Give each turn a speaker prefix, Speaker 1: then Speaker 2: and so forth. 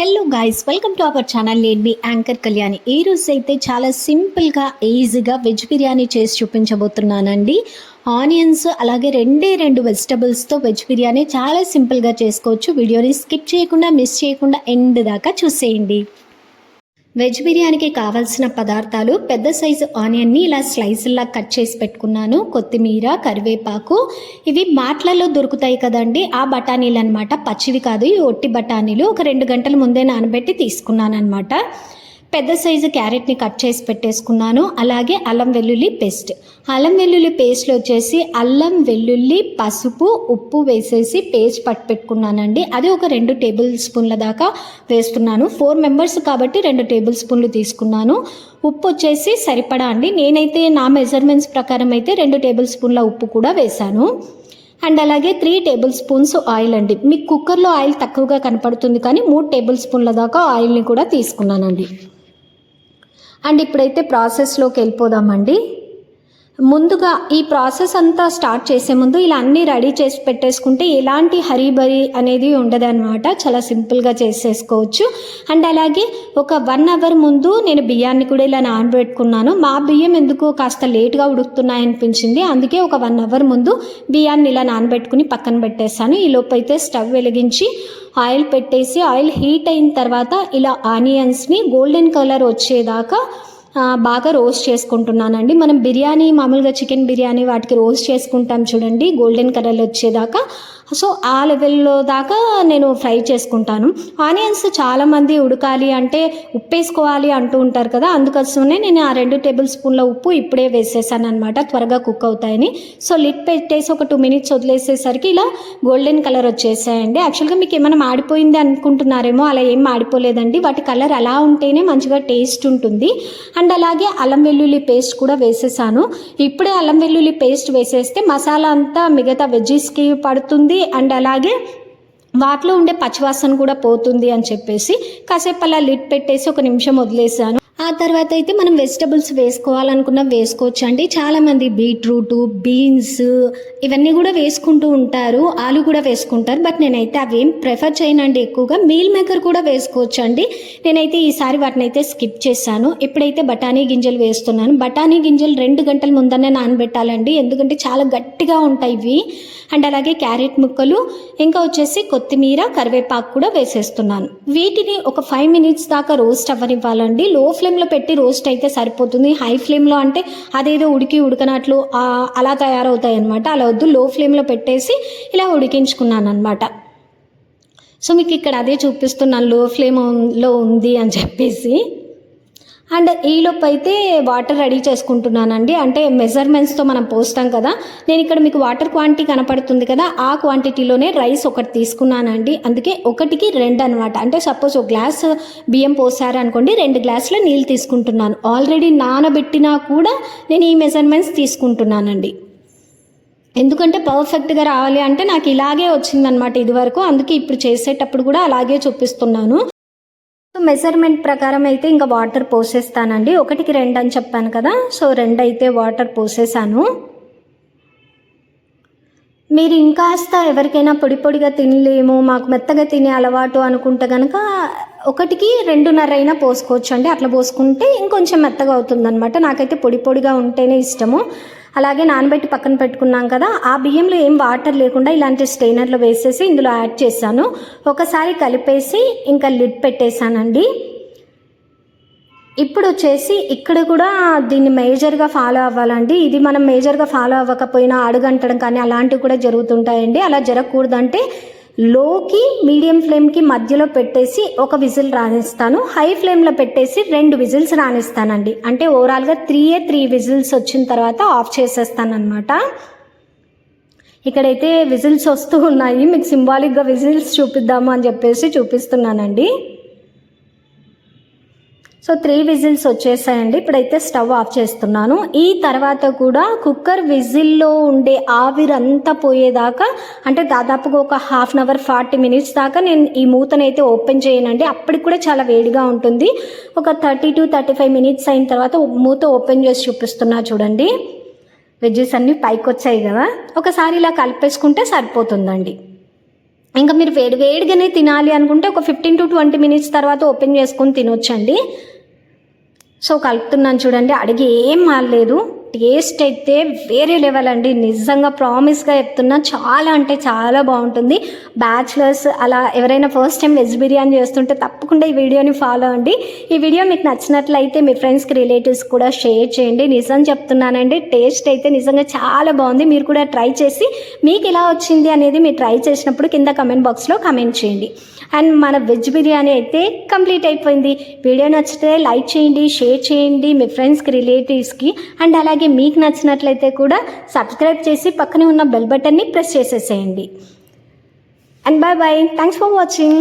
Speaker 1: Hello guys welcome to our channel నేను మీ anchor Kalyani ఈ రోజు అయితే చాలా సింపుల్గా ఈజీగా వెజ్ బిర్యానీ చేసి చూపించబోతున్నానండి. ఆనియన్స్ అలాగే రెండే రెండు వెజిటబుల్స్తో వెజ్ బిర్యానీ చాలా సింపుల్గా చేసుకోవచ్చు. వీడియోని స్కిప్ చేయకుండా మిస్ చేయకుండా ఎండ్ దాకా చూసేయండి. వెజ్ బిర్యానీకి కావాల్సిన పదార్థాలు పెద్ద సైజు ఆనియన్ని ఇలా స్లైస్లా కట్ చేసి పెట్టుకున్నాను. కొత్తిమీర కరివేపాకు ఇవి మాటలలో దొరుకుతాయి కదండి. ఆ బఠానీలు అనమాట పచ్చివి కాదు ఈ ఒట్టి బఠానీలు ఒక రెండు గంటల ముందే నానబెట్టి తీసుకున్నాను అనమాట పెద్ద సైజు క్యారెట్ని కట్ చేసి పెట్టేసుకున్నాను. అలాగే అల్లం వెల్లుల్లి పేస్ట్. అల్లం వెల్లుల్లి పేస్ట్లో వచ్చేసి అల్లం వెల్లుల్లి పసుపు ఉప్పు వేసేసి పేస్ట్ పట్టు పెట్టుకున్నానండి. అది ఒక రెండు టేబుల్ స్పూన్ల దాకా వేస్తున్నాను. ఫోర్ మెంబర్స్ కాబట్టి రెండు టేబుల్ స్పూన్లు తీసుకున్నాను. ఉప్పు వచ్చేసి సరిపడా అండి. నేనైతే నా మెజర్మెంట్స్ ప్రకారం అయితే రెండు టేబుల్ స్పూన్ల ఉప్పు కూడా వేశాను. అండ్ అలాగే త్రీ టేబుల్ స్పూన్స్ ఆయిల్ అండి. మీకు కుక్కర్లో ఆయిల్ తక్కువగా కనపడుతుంది కానీ మూడు టేబుల్ స్పూన్ల దాకా ఆయిల్ని కూడా తీసుకున్నానండి. అండ్ ఇప్పుడైతే ప్రాసెస్లోకి వెళ్ళిపోదామండి. ముందుగా ఈ ప్రాసెస్ అంతా స్టార్ట్ చేసే ముందు ఇలా అన్నీ రెడీ చేసి పెట్టేసుకుంటే ఎలాంటి హరీబరీ అనేది ఉండదన్నమాట. చాలా సింపుల్గా చేసేసుకోవచ్చు. అండ్ అలాగే ఒక వన్ అవర్ ముందు నేను బియ్యాన్ని కూడా ఇలా నానబెట్టుకున్నాను. మా బియ్యం ఎందుకు కాస్త లేట్గా ఉడుకుతున్నాయి అనిపించింది అందుకే ఒక వన్ అవర్ ముందు బియ్యాన్ని ఇలా నానబెట్టుకుని పక్కన పెట్టేశాను. ఈ లోపు అయితే స్టవ్ వెలిగించి ఆయిల్ పెట్టేసి ఆయిల్ హీట్ అయిన తర్వాత ఇలా ఆనియన్స్ని గోల్డెన్ కలర్ వచ్చేదాకా బాగా రోస్ట్ చేసుకుంటున్నానండి. మనం బిర్యానీ మామూలుగా చికెన్ బిర్యానీ వాటికి రోస్ట్ చేసుకుంటాం చూడండి. గోల్డెన్ కలర్ వచ్చేదాకా సో ఆ లెవెల్లో దాకా నేను ఫ్రై చేసుకుంటాను. ఆనియన్స్ చాలామంది ఉడకాలి అంటే ఉప్పు వేసుకోవాలి అంటూ ఉంటారు కదా అందుకోసమే నేను ఆ రెండు టేబుల్ స్పూన్ల ఉప్పు ఇప్పుడే వేసేసాను అనమాట త్వరగా కుక్ అవుతాయని. సో లిడ్ పెట్టేసి ఒక టూ మినిట్స్ వదిలేసేసరికి ఇలా గోల్డెన్ కలర్ వచ్చేసాయండి. యాక్చువల్గా మీకు ఏమైనా మాడిపోయింది అనుకుంటున్నారేమో అలా ఏం మాడిపోలేదండి. వాటి కలర్ అలా ఉంటేనే మంచిగా టేస్ట్ ఉంటుంది. అండ్ అలాగే అల్లం వెల్లుల్లి పేస్ట్ కూడా వేసేసాను. ఇప్పుడే అల్లం వెల్లుల్లి పేస్ట్ వేసేస్తే మసాలా అంతా మిగతా వెజ్జీస్కి పడుతుంది అండ్ అలాగే వాటిలో ఉండే పచ్చివాసన కూడా పోతుంది అని చెప్పేసి కాసేపు అలా లిట్ పెట్టేసి ఒక నిమిషం వదిలేసాను ఆ తర్వాత అయితే మనం వెజిటబుల్స్ వేసుకోవాలనుకున్న వేసుకోవచ్చు అండి. చాలామంది బీట్రూట్ బీన్స్ ఇవన్నీ కూడా వేసుకుంటూ ఉంటారు. ఆలు కూడా వేసుకుంటారు. బట్ నేనైతే అవి ఏం ప్రిఫర్ చేయనండి ఎక్కువగా. మీల్ మేకర్ కూడా వేసుకోవచ్చు అండి. నేనైతే ఈసారి వాటిని అయితే స్కిప్ చేశాను. ఇప్పుడైతే బఠానీ గింజలు వేస్తున్నాను. బఠానీ గింజలు రెండు గంటల ముందనే నానబెట్టాలండి. ఎందుకంటే చాలా గట్టిగా ఉంటాయి ఇవి. అండ్ అలాగే క్యారెట్ ముక్కలు. ఇంకా వచ్చేసి కొత్తిమీర కరివేపాకు కూడా వేసేస్తున్నాను. వీటిని ఒక ఫైవ్ మినిట్స్ దాకా రోస్ట్ అవ్వనివ్వాలండి. లో ఫ్లేమ్లో పెట్టి రోస్ట్ అయితే సరిపోతుంది. హై ఫ్లేమ్లో అంటే అదేదో ఉడికి ఉడకనట్లు అలా తయారవుతాయి అనమాట అలా వద్దు. లో ఫ్లేమ్లో పెట్టేసి ఇలా ఉడికించుకున్నాను అనమాట సో మీకు ఇక్కడ అదే చూపిస్తున్నాను. లో ఫ్లేమ్లో ఉంది అని చెప్పేసి. అండ్ ఈలోపు అయితే వాటర్ రెడీ చేసుకుంటున్నానండి. అంటే మెజర్మెంట్స్తో మనం పోస్తాం కదా. నేను ఇక్కడ మీకు వాటర్ క్వాంటిటీ కనపడుతుంది కదా. ఆ క్వాంటిటీలోనే రైస్ ఒకటి తీసుకున్నానండి. అందుకే ఒకటికి రెండు అనమాట అంటే సపోజ్ ఒక గ్లాస్ బియ్యం పోసారనుకోండి రెండు గ్లాసుల నీళ్ళు తీసుకుంటున్నాను. ఆల్రెడీ నానబెట్టినా కూడా నేను ఈ మెజర్మెంట్స్ తీసుకుంటున్నానండి. ఎందుకంటే పర్ఫెక్ట్గా రావాలి అంటే నాకు ఇలాగే వచ్చిందనమాట ఇదివరకు. అందుకే ఇప్పుడు చేసేటప్పుడు కూడా అలాగే చూపిస్తున్నాను. మెజర్మెంట్ ప్రకారం అయితే ఇంకా వాటర్ పోసేస్తానండి. ఒకటికి రెండు అని చెప్పాను కదా సో రెండు అయితే వాటర్ పోసేసాను. మీరు ఇంకాస్త ఎవరికైనా పొడి పొడిగా తినలేము మాకు మెత్తగా తినే అలవాటు అనుకుంటే కనుక ఒకటికి రెండున్నర అయినా పోసుకోవచ్చు అండి అట్లా పోసుకుంటే ఇంకొంచెం మెత్తగా అవుతుందన్నమాట. నాకైతే పొడి పొడిగా ఉంటేనే ఇష్టము. అలాగే నానబెట్టి పక్కన పెట్టుకున్నాం కదా ఆ బియ్యంలో ఏం వాటర్ లేకుండా ఇలాంటి స్టెయినర్లో వేసేసి ఇందులో యాడ్ చేశాను. ఒకసారి కలిపేసి ఇంకా లిడ్ పెట్టేశానండి. ఇప్పుడు వచ్చేసి ఇక్కడ కూడా దీన్ని మేజర్గా ఫాలో అవ్వాలండి. ఇది మనం మేజర్గా ఫాలో అవ్వకపోయినా అడుగంటడం కానీ అలాంటివి కూడా జరుగుతుంటాయండి. అలా జరగకూడదంటే లోకి మీడియం ఫ్లేమ్కి మధ్యలో పెట్టేసి ఒక విజిల్ రానిస్తాను. హై ఫ్లేమ్లో పెట్టేసి రెండు విజిల్స్ రానిస్తానండి. అంటే ఓవరాల్గా త్రీ ఏ త్రీ విజిల్స్ వచ్చిన తర్వాత ఆఫ్ చేసేస్తానమాట ఇక్కడైతే విజిల్స్ వస్తూ ఉన్నాయి. మీకు సింబాలిక్గా విజిల్స్ చూపిద్దాము అని చెప్పేసి చూపిస్తున్నానండి. సో త్రీ విజిల్స్ వచ్చేసాయండి. ఇప్పుడైతే స్టవ్ ఆఫ్ చేస్తున్నాను. ఈ తర్వాత కూడా కుక్కర్ విజిల్లో ఉండే ఆవిరంతా పోయేదాకా అంటే దాదాపుగా ఒక half an hour forty minutes దాకా నేను ఈ మూతనైతే ఓపెన్ చేయనండి. అప్పటికి కూడా చాలా వేడిగా ఉంటుంది. ఒక thirty to thirty five minutes అయిన తర్వాత మూత ఓపెన్ చేసి చూపిస్తున్నా చూడండి. వెజ్జెస్ అన్నీ పైకి వచ్చాయి కదా. ఒకసారి ఇలా కలిపేసుకుంటే సరిపోతుందండి. ఇంకా మీరు వేడి వేడిగానే తినాలి అనుకుంటే ఒక ఫిఫ్టీన్ టు ట్వంటీ మినిట్స్ తర్వాత ఓపెన్ చేసుకొని తినొచ్చండి. సో కలుపుతున్నాను చూడండి అడిగి ఏం మారలేదు. టేస్ట్ అయితే వేరే లెవెల్ అండి. నిజంగా ప్రామిస్గా చెప్తున్నా చాలా అంటే చాలా బాగుంటుంది. బ్యాచిలర్స్ అలా ఎవరైనా ఫస్ట్ టైం వెజ్ బిర్యానీ చేస్తుంటే తప్పకుండా ఈ వీడియోని ఫాలో అండి. ఈ వీడియో మీకు నచ్చినట్లయితే మీ ఫ్రెండ్స్కి రిలేటివ్స్ కూడా షేర్ చేయండి. నిజం చెప్తున్నానండి టేస్ట్ అయితే నిజంగా చాలా బాగుంది. మీరు కూడా ట్రై చేసి మీకు ఎలా వచ్చింది అనేది మీరు ట్రై చేసినప్పుడు కింద కమెంట్ బాక్స్లో కమెంట్ చేయండి. అండ్ మన వెజ్ బిర్యానీ అయితే కంప్లీట్ అయిపోయింది. వీడియో నచ్చితే లైక్ చేయండి షేర్ చేయండి మీ ఫ్రెండ్స్కి రిలేటివ్స్కి అండ్ అలాగే మీకు నచ్చినట్లయితే కూడా సబ్స్క్రైబ్ చేసి పక్కనే ఉన్న బెల్ బటన్ని ప్రెస్ చేసేసేయండి. And bye bye thanks for watching